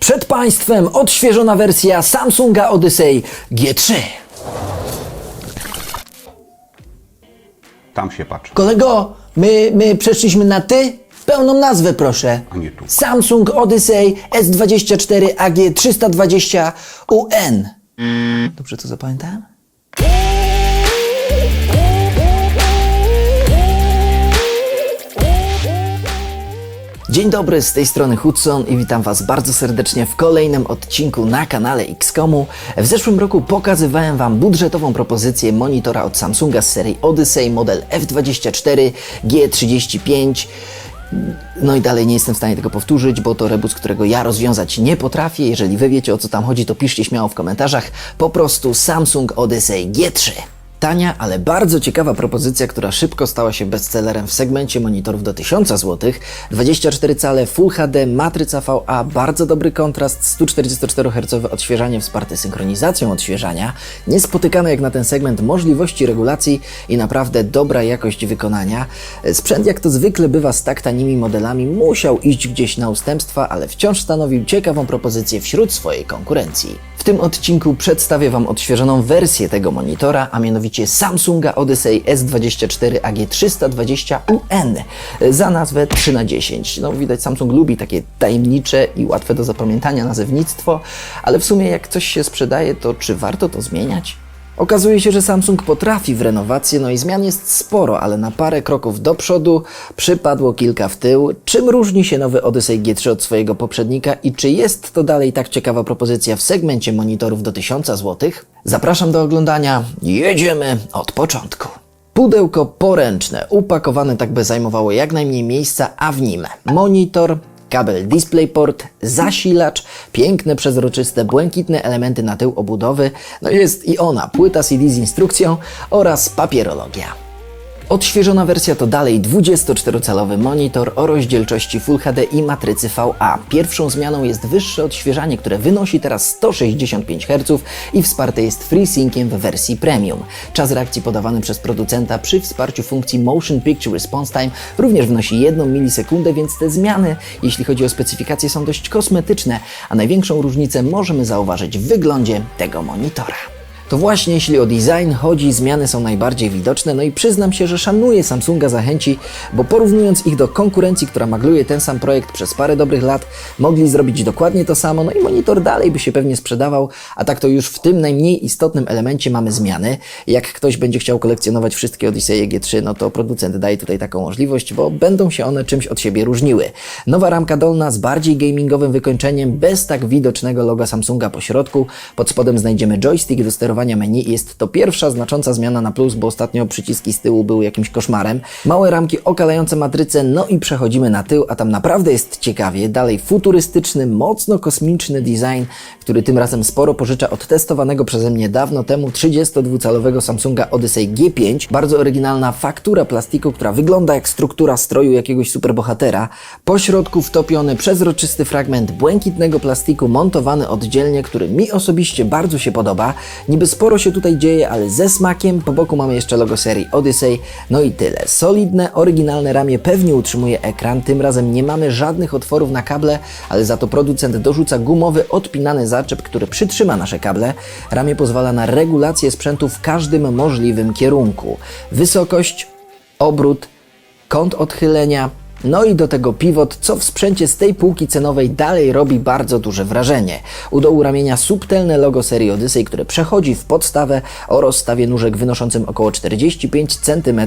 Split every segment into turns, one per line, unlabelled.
Przed Państwem odświeżona wersja Samsunga Odyssey G3.
Tam się patrz.
Kolego, my, my przeszliśmy na ty? Pełną nazwę proszę.
A nie tu.
Samsung Odyssey S24 AG 320 UN. Dobrze to zapamiętałem? Dzień dobry, z tej strony Hudson i witam Was bardzo serdecznie w kolejnym odcinku na kanale Xcomu. W zeszłym roku pokazywałem Wam budżetową propozycję monitora od Samsunga z serii Odyssey model F24 G35. No i dalej nie jestem w stanie tego powtórzyć, bo to rebus, którego ja rozwiązać nie potrafię. Jeżeli Wy wiecie o co tam chodzi, to piszcie śmiało w komentarzach. Po prostu Samsung Odyssey G3. Tania, ale bardzo ciekawa propozycja, która szybko stała się bestsellerem w segmencie monitorów do 1000 zł. 24 cale Full HD, matryca VA, bardzo dobry kontrast, 144 Hz odświeżanie wsparte synchronizacją odświeżania, niespotykane jak na ten segment możliwości regulacji i naprawdę dobra jakość wykonania. Sprzęt, jak to zwykle bywa z tak tanimi modelami, musiał iść gdzieś na ustępstwa, ale wciąż stanowił ciekawą propozycję wśród swojej konkurencji. W tym odcinku przedstawię Wam odświeżoną wersję tego monitora, a mianowicie Samsunga Odyssey S24 AG320UN za nazwę 3 na 10 No widać Samsung lubi takie tajemnicze i łatwe do zapamiętania nazewnictwo, ale w sumie jak coś się sprzedaje, to czy warto to zmieniać? Okazuje się, że Samsung potrafi w renowację, no i zmian jest sporo, ale na parę kroków do przodu przypadło kilka w tył. Czym różni się nowy Odyssey G3 od swojego poprzednika i czy jest to dalej tak ciekawa propozycja w segmencie monitorów do 1000 zł? Zapraszam do oglądania. Jedziemy od początku. Pudełko poręczne, upakowane tak by zajmowało jak najmniej miejsca, a w nim monitor, kabel DisplayPort, zasilacz, piękne, przezroczyste, błękitne elementy na tył obudowy, no jest i ona, płyta CD z instrukcją oraz papierologia. Odświeżona wersja to dalej 24-calowy monitor o rozdzielczości Full HD i matrycy VA. Pierwszą zmianą jest wyższe odświeżanie, które wynosi teraz 165 Hz i wsparte jest FreeSynciem w wersji Premium. Czas reakcji podawany przez producenta przy wsparciu funkcji Motion Picture Response Time również wynosi 1 milisekundę, więc te zmiany, jeśli chodzi o specyfikacje, są dość kosmetyczne, a największą różnicę możemy zauważyć w wyglądzie tego monitora. To właśnie jeśli o design chodzi, zmiany są najbardziej widoczne, no i przyznam się, że szanuję Samsunga za chęci, bo porównując ich do konkurencji, która magluje ten sam projekt przez parę dobrych lat, mogli zrobić dokładnie to samo, no i monitor dalej by się pewnie sprzedawał, a tak to już w tym najmniej istotnym elemencie mamy zmiany. Jak ktoś będzie chciał kolekcjonować wszystkie Odyssey G3, no to producent daje tutaj taką możliwość, bo będą się one czymś od siebie różniły. Nowa ramka dolna z bardziej gamingowym wykończeniem, bez tak widocznego loga Samsunga po środku. Pod spodem znajdziemy joystick do sterowania menu. Jest to pierwsza znacząca zmiana na plus, bo ostatnio przyciski z tyłu były jakimś koszmarem. Małe ramki okalające matrycę, no i przechodzimy na tył, a tam naprawdę jest ciekawie. Dalej futurystyczny, mocno kosmiczny design, który tym razem sporo pożycza od testowanego przeze mnie dawno temu 32-calowego Samsunga Odyssey G5. Bardzo oryginalna faktura plastiku, która wygląda jak struktura stroju jakiegoś superbohatera. Po środku wtopiony przezroczysty fragment błękitnego plastiku montowany oddzielnie, który mi osobiście bardzo się podoba. Niby sporo się tutaj dzieje, ale ze smakiem. Po boku mamy jeszcze logo serii Odyssey. No i tyle. Solidne, oryginalne ramię pewnie utrzymuje ekran. Tym razem nie mamy żadnych otworów na kable, ale za to producent dorzuca gumowy, odpinany zaczep, który przytrzyma nasze kable. Ramię pozwala na regulację sprzętu w każdym możliwym kierunku. Wysokość, obrót, kąt odchylenia, no i do tego pivot, co w sprzęcie z tej półki cenowej dalej robi bardzo duże wrażenie. U dołu ramienia subtelne logo serii Odyssey, które przechodzi w podstawę o rozstawie nóżek wynoszącym około 45 cm.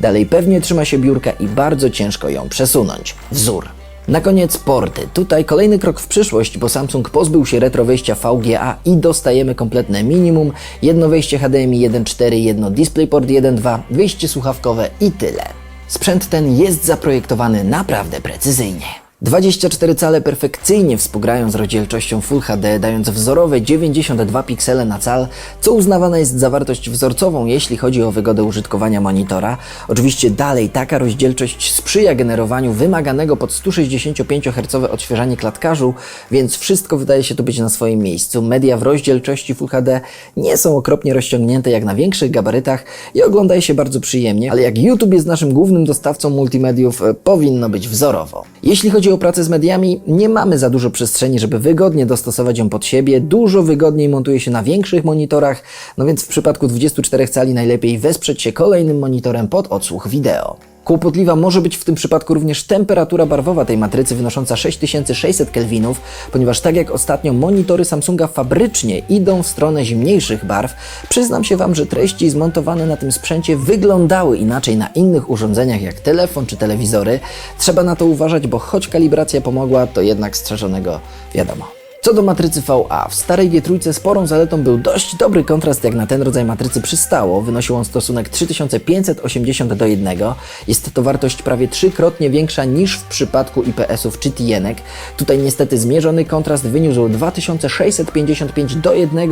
Dalej pewnie trzyma się biurka i bardzo ciężko ją przesunąć. Wzór. Na koniec porty. Tutaj kolejny krok w przyszłość, bo Samsung pozbył się retro wejścia VGA i dostajemy kompletne minimum. Jedno wejście HDMI 1.4, jedno DisplayPort 1.2, wyjście słuchawkowe i tyle. Sprzęt ten jest zaprojektowany naprawdę precyzyjnie. 24 cale perfekcyjnie współgrają z rozdzielczością Full HD, dając wzorowe 92 piksele na cal, co uznawana jest za wartość wzorcową, jeśli chodzi o wygodę użytkowania monitora. Oczywiście dalej taka rozdzielczość sprzyja generowaniu wymaganego pod 165 Hz odświeżanie klatkarzu, więc wszystko wydaje się tu być na swoim miejscu. Media w rozdzielczości Full HD nie są okropnie rozciągnięte jak na większych gabarytach i oglądaje się bardzo przyjemnie, ale jak YouTube jest naszym głównym dostawcą multimediów, powinno być wzorowo. Jeśli chodzi o pracę z mediami, nie mamy za dużo przestrzeni, żeby wygodnie dostosować ją pod siebie. Dużo wygodniej montuje się na większych monitorach, no więc w przypadku 24 cali najlepiej wesprzeć się kolejnym monitorem pod odsłuch wideo. Kłopotliwa może być w tym przypadku również temperatura barwowa tej matrycy wynosząca 6600 kelwinów, ponieważ tak jak ostatnio monitory Samsunga fabrycznie idą w stronę zimniejszych barw, przyznam się Wam, że treści zmontowane na tym sprzęcie wyglądały inaczej na innych urządzeniach jak telefon czy telewizory. Trzeba na to uważać, bo choć kalibracja pomogła, to jednak strzeżonego wiadomo. Co do matrycy VA, w starej G3 sporą zaletą był dość dobry kontrast, jak na ten rodzaj matrycy przystało. Wynosił on stosunek 3580 do 1. Jest to wartość prawie trzykrotnie większa niż w przypadku IPS-ów czy Tienek. Tutaj niestety zmierzony kontrast wyniósł 2655 do 1,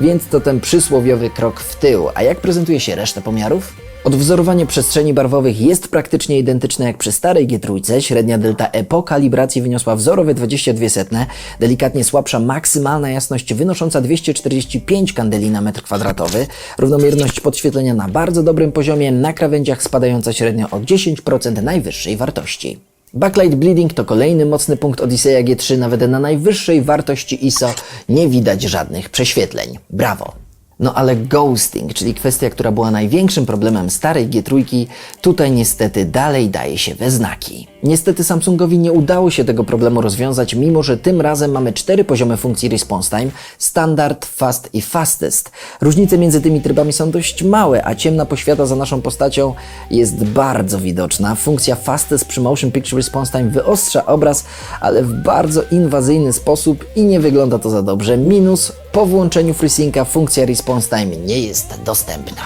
więc to ten przysłowiowy krok w tył. A jak prezentuje się reszta pomiarów? Odwzorowanie przestrzeni barwowych jest praktycznie identyczne jak przy starej G3. Średnia delta E po kalibracji wyniosła wzorowe 22 setne, delikatnie słabsza maksymalna jasność wynosząca 245 kandeli na metr kwadratowy, równomierność podświetlenia na bardzo dobrym poziomie, na krawędziach spadająca średnio o 10% najwyższej wartości. Backlight bleeding to kolejny mocny punkt Odyseja G3, nawet na najwyższej wartości ISO nie widać żadnych prześwietleń. Brawo! No ale ghosting, czyli kwestia, która była największym problemem starej G3, tutaj niestety dalej daje się we znaki. Niestety Samsungowi nie udało się tego problemu rozwiązać, mimo że tym razem mamy cztery poziomy funkcji response time, standard, fast i fastest. Różnice między tymi trybami są dość małe, a ciemna poświata za naszą postacią jest bardzo widoczna. Funkcja fastest przy motion picture response time wyostrza obraz, ale w bardzo inwazyjny sposób i nie wygląda to za dobrze. Minus po włączeniu FreeSynca funkcja response time nie jest dostępna.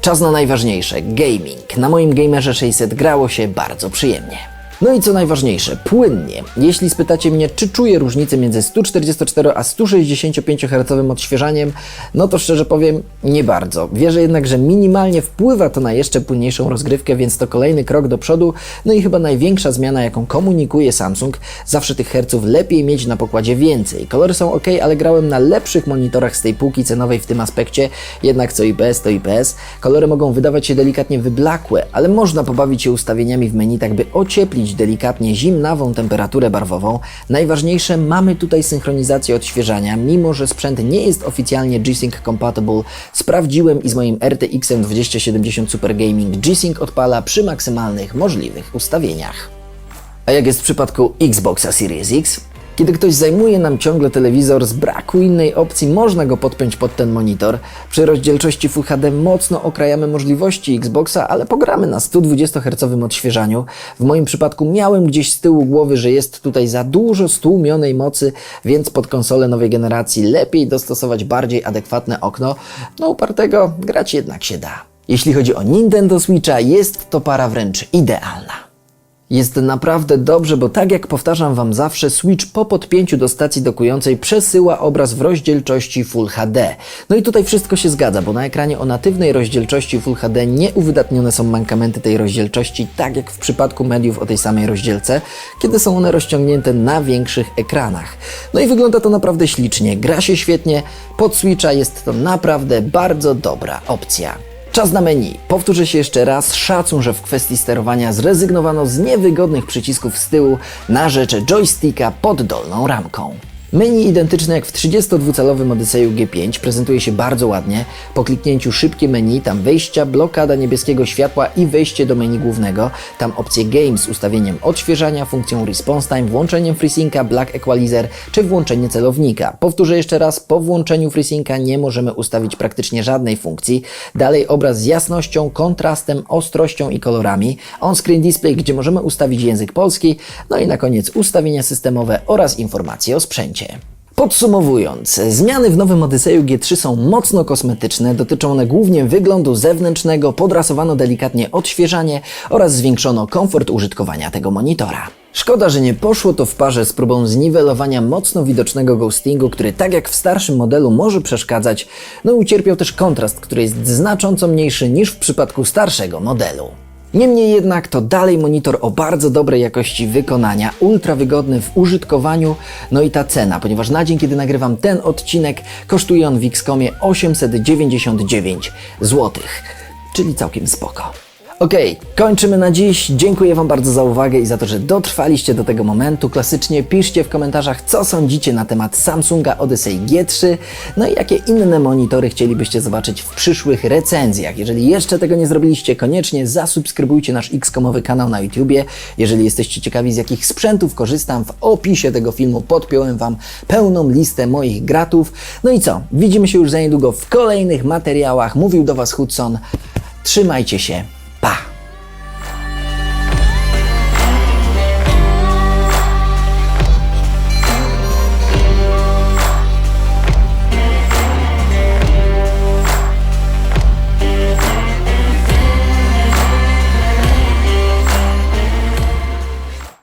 Czas na najważniejsze gaming. Na moim gamerze 600 grało się bardzo przyjemnie. No i co najważniejsze, płynnie. Jeśli spytacie mnie, czy czuję różnicę między 144 a 165 Hz odświeżaniem, no to szczerze powiem, nie bardzo. Wierzę jednak, że minimalnie wpływa to na jeszcze płynniejszą rozgrywkę, więc to kolejny krok do przodu. No i chyba największa zmiana, jaką komunikuje Samsung. Zawsze tych herców lepiej mieć na pokładzie więcej. Kolory są ok, ale grałem na lepszych monitorach z tej półki cenowej w tym aspekcie, jednak co IPS to IPS. Kolory mogą wydawać się delikatnie wyblakłe, ale można pobawić się ustawieniami w menu, tak by ocieplić delikatnie zimnawą temperaturę barwową. Najważniejsze, mamy tutaj synchronizację odświeżania, mimo że sprzęt nie jest oficjalnie G-Sync compatible. Sprawdziłem i z moim RTX 2070 Super Gaming G-Sync odpala przy maksymalnych możliwych ustawieniach. A jak jest w przypadku Xboxa Series X? Kiedy ktoś zajmuje nam ciągle telewizor, z braku innej opcji można go podpiąć pod ten monitor. Przy rozdzielczości Full HD mocno okrajamy możliwości Xboxa, ale pogramy na 120 Hz odświeżaniu. W moim przypadku miałem gdzieś z tyłu głowy, że jest tutaj za dużo stłumionej mocy, więc pod konsolę nowej generacji lepiej dostosować bardziej adekwatne okno. No upartego grać jednak się da. Jeśli chodzi o Nintendo Switcha, jest to para wręcz idealna. Jest naprawdę dobrze, bo tak jak powtarzam Wam zawsze, Switch po podpięciu do stacji dokującej przesyła obraz w rozdzielczości Full HD. No i tutaj wszystko się zgadza, bo na ekranie o natywnej rozdzielczości Full HD nie uwydatnione są mankamenty tej rozdzielczości, tak jak w przypadku mediów o tej samej rozdzielce, kiedy są one rozciągnięte na większych ekranach. No i wygląda to naprawdę ślicznie, gra się świetnie, pod Switcha jest to naprawdę bardzo dobra opcja. Czas na menu. Powtórzę się jeszcze raz. Szacun, że w kwestii sterowania zrezygnowano z niewygodnych przycisków z tyłu na rzecz joysticka pod dolną ramką. Menu identyczne jak w 32-calowym Odyseju G5 prezentuje się bardzo ładnie. Po kliknięciu szybkie menu, tam wejścia, blokada niebieskiego światła i wejście do menu głównego. Tam opcje Game z ustawieniem odświeżania, funkcją Response Time, włączeniem FreeSynca, Black Equalizer czy włączenie celownika. Powtórzę jeszcze raz, po włączeniu FreeSynca nie możemy ustawić praktycznie żadnej funkcji. Dalej obraz z jasnością, kontrastem, ostrością i kolorami. On-screen display, gdzie możemy ustawić język polski. No i na koniec ustawienia systemowe oraz informacje o sprzęcie. Podsumowując, zmiany w nowym Odyseju G3 są mocno kosmetyczne, dotyczą one głównie wyglądu zewnętrznego, podrasowano delikatnie odświeżanie oraz zwiększono komfort użytkowania tego monitora. Szkoda, że nie poszło to w parze z próbą zniwelowania mocno widocznego ghostingu, który tak jak w starszym modelu może przeszkadzać, no i ucierpiał też kontrast, który jest znacząco mniejszy niż w przypadku starszego modelu. Niemniej jednak to dalej monitor o bardzo dobrej jakości wykonania, ultra wygodny w użytkowaniu, no i ta cena, ponieważ na dzień, kiedy nagrywam ten odcinek, kosztuje on w Xcomie 899 zł, czyli całkiem spoko. Okej, kończymy na dziś. Dziękuję Wam bardzo za uwagę i za to, że dotrwaliście do tego momentu. Klasycznie piszcie w komentarzach, co sądzicie na temat Samsunga Odyssey G3, no i jakie inne monitory chcielibyście zobaczyć w przyszłych recenzjach. Jeżeli jeszcze tego nie zrobiliście, koniecznie zasubskrybujcie nasz X-komowy kanał na YouTubie. Jeżeli jesteście ciekawi, z jakich sprzętów korzystam, w opisie tego filmu podpiąłem Wam pełną listę moich gratów. No i co? Widzimy się już za niedługo w kolejnych materiałach. Mówił do Was Hudson. Trzymajcie się. 爸